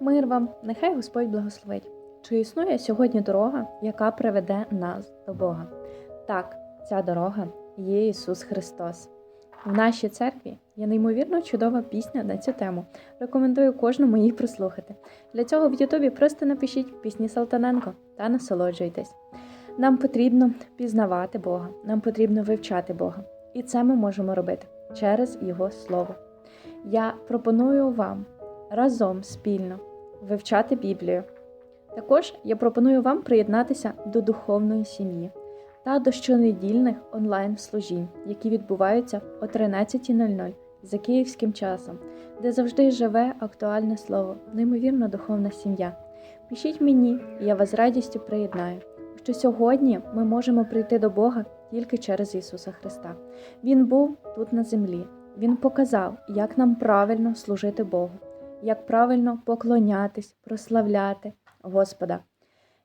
Мир вам, нехай Господь благословить. Чи існує сьогодні дорога, яка приведе нас до Бога? Так, ця дорога є Ісус Христос. В нашій церкві є неймовірно чудова пісня на цю тему. Рекомендую кожному її прослухати. Для цього в Ютубі просто напишіть пісні Салтаненко та насолоджуйтесь. Нам потрібно пізнавати Бога, нам потрібно вивчати Бога. І це ми можемо робити через Його Слово. Я пропоную вам разом спільно вивчати Біблію. Також я пропоную вам приєднатися до духовної сім'ї та до щонедільних онлайн-служінь, які відбуваються о 13.00 за київським часом, де завжди живе актуальне слово, неймовірно духовна сім'я. Пишіть мені, і я вас з радістю приєднаю, що сьогодні ми можемо прийти до Бога тільки через Ісуса Христа. Він був тут на землі. Він показав, як нам правильно служити Богу, як правильно поклонятись, прославляти Господа.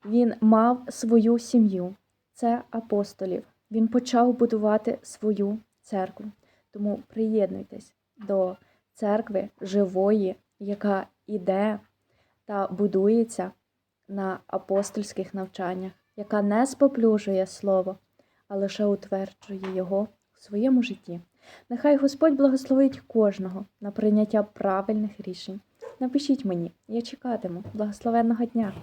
Він мав свою сім'ю, це апостолів. Він почав будувати свою церкву. Тому приєднуйтесь до церкви живої, яка іде та будується на апостольських навчаннях, яка не споплюжує слово, а лише утверджує його в своєму житті. Нехай Господь благословить кожного на прийняття правильних рішень. Напишіть мені, я чекатиму. Благословенного дня!